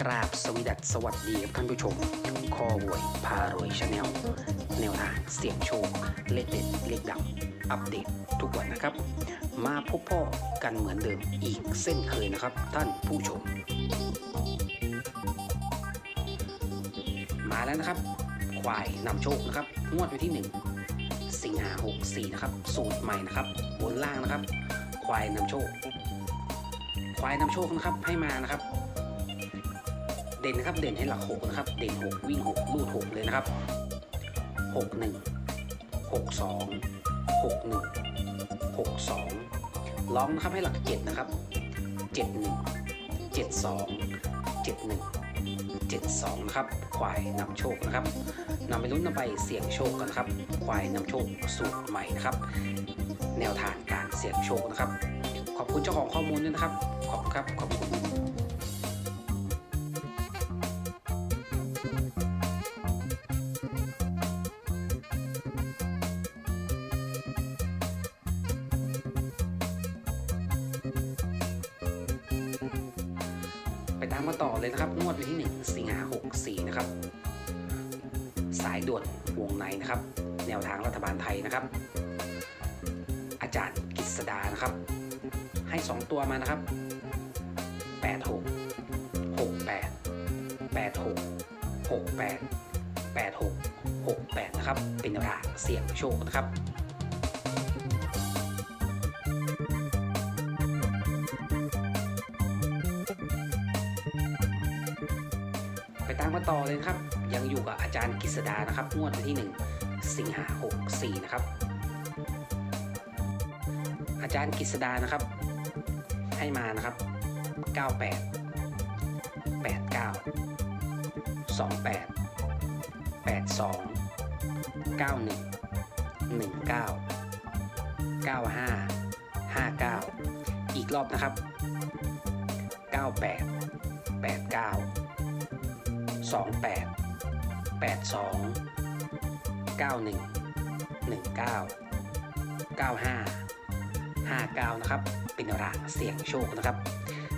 กราบสวีดัสสวัสดีครับท่านผู้ชม คอหวย พารวยชาแนลแนวทางเสี่ยงโชค เลขเด็ด เลขดัง อัปเดตทุกวันนะครับ มาพบพ่อกันเหมือนเดิมอีกเส้นเคยนะครับ ท่านผู้ชม มาแล้วนะครับ ควายนำโชคนะครับ งวดวันที่ 1 สิงหา64 นะครับ สูตรใหม่นะครับ บนล่างนะครับ ควายนำโชค ควายนำโชคนะครับให้มานะครับ เด่นนะครับ เด่นให้หลักหกนะครับ เด่นหกวิ่งหกลูดหกเลยนะครับหกหนึ่งหกสองหกหนึ่งหกสองร้องนะครับให้หลักเจ็ดนะครับเจ็ดหนึ่งเจ็ดสองเจ็ดหนึ่งเจ็ดสองนะครับ ควายนำโชคนะครับนำไปลุ้นนำไปเสี่ยงโชคกันนครับ ควายนำโชคสูตรใหม่นะครับ แนวทางการเสี่ยงโชคนะครับ ขอบคุณเจ้าของข้อมูลด้วยนะครับ ขอบคุณครับ ขอบคุณามมาต่อเลยนะครับ งวดวันที่ 1 สิงหา64นะครับ สายด่วนวงในนะครับ แนวทางรัฐบาลไทยนะครับ อาจารย์กฤษดานะครับ ให้ 2 ตัวมานะครับ 86 68 86 68 86 68 นะครับ เป็นแนวทางเสี่ยงโชคนะครับ ตามกันต่อเลยครับ ยังอยู่กับอาจารย์กฤษดานะครับงวดวันที่ 1 สิงหา64 นะครับ อาจารย์กฤษดานะครับ ให้มานะครับ 98 89 28 82 91 19 95 59 อีกรอบนะครับ 98 89 สองแปดแปดสองเก้าหนึ่งหนึ่งเก้าเก้าห้าห้าเก้านะครับ เป็นแนวทางเสี่ยงโชคนะครับ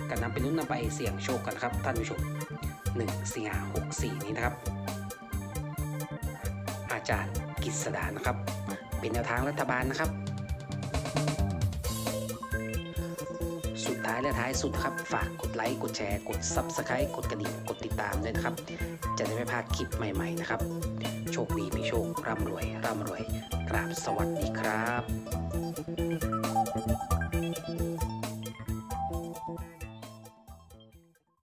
กันนำไปลุ้นนำไปเสี่ยงโชคกันนะครับท่านผู้ชมหนึ่งสิงหาหกสี่นี้นะครับ อาจารย์กฤษดานะครับ เป็นแนวทางรัฐบาลนะครับ ท้ายและท้ายสุดครับ ฝากกดไลค์ กดแชร์ กด Subscribe กดกระดิ่ง กดติดตามด้วยนะครับ จะได้ไม่พลาดคลิปใหม่ๆนะครับ โชคดีมีโชค ร่ำรวย ร่ำรวย กราบสวัสดีครับ